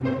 Deli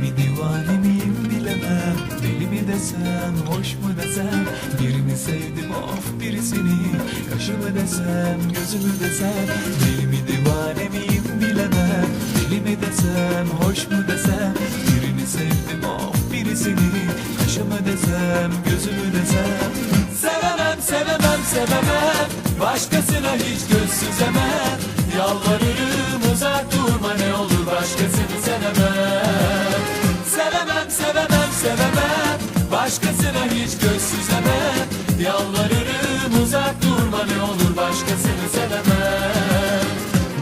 mi divane miyim bilemem. Deli mi desem hoş mu desem? Birini sevdim of birisini. Kaşı mı desem gözü mü desem? Deli mi divane miyim bilemem. Deli mi desem hoş mu desem? Birini sevdim of birisini Kaşı mı desem gözü mü desem. Sevemem sevemem sevemem. Başkasına hiç göz süzemem. Yalvarırım uzak durma ne olur başkasını sevemem. Sevemem sevemem sevemem. Başkasına hiç göz süzemem. Yalvarırım uzak durma ne olur başkasını sevemem.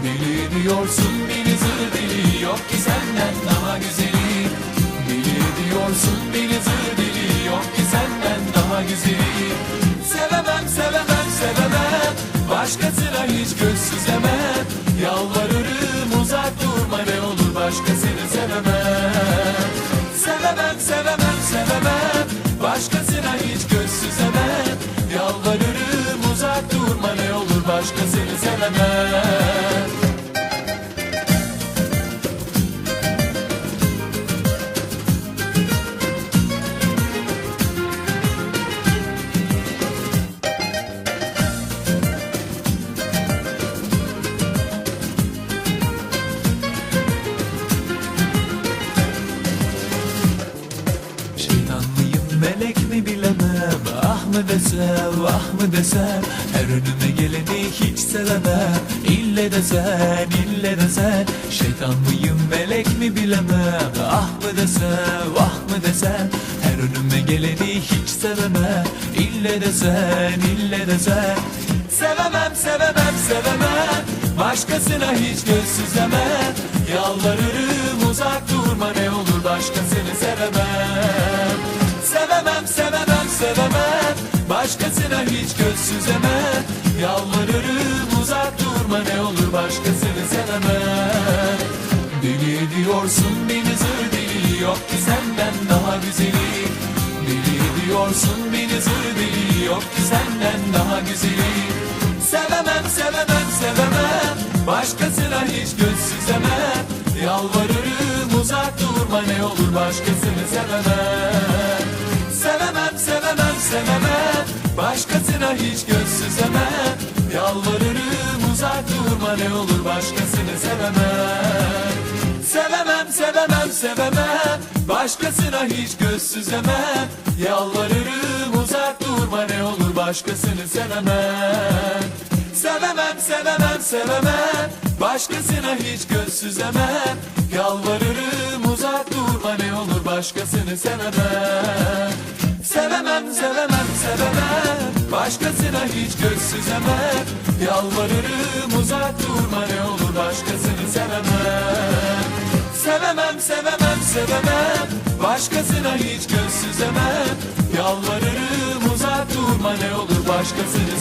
Deli beni zır deli Yok ki senden. Daha güzeli Deli ediyorsun beni zır deli Yok ki senden daha güzeli melek mi bilemem Ah mı desem ah mı desem? Her önüme geleni hiç sevemem. İlle desen ille desen Şeytan mıyım melek mi bilemem Ah mı desem ah mı desem? Her önüme geleni hiç sevemem. İlle desen ille desen Sevemem sevemem sevemem. Başkasına hiç göz süzemem. Yalvarırım Başkasına hiç göz süzemem Yalvarırım uzak durma ne olur başkasını sevemem Deli ediyorsun beni zır deli Yok ki senden daha güzeli. Deli ediyorsun beni zır deli Yok ki senden daha güzeli. Sevemem sevemem sevemem Başkasına hiç göz süzemem Yalvarırım uzak durma ne olur başkasını Sevemem Başkasına hiç göz süzemem Yalvarırım uzak durma ne olur başkasını sevemem. Sevemem sevemem sevemem. Başkasına hiç göz süzemem. Yalvarırım uzak durma ne olur başkasını sevemem. Sevemem sevemem sevemem. Başkasına hiç göz süzemem. Yalvarırım uzak durma ne olur başkasını sevemem. Sevemem sevemem sevemem Başkasına hiç göz süzemem Yalvarırım uzak durma ne olur başkasını sevemem. Sevemem sevemem sevemem. Başkasına hiç göz süzemem Yalvarırım uzak durma ne olur başkasını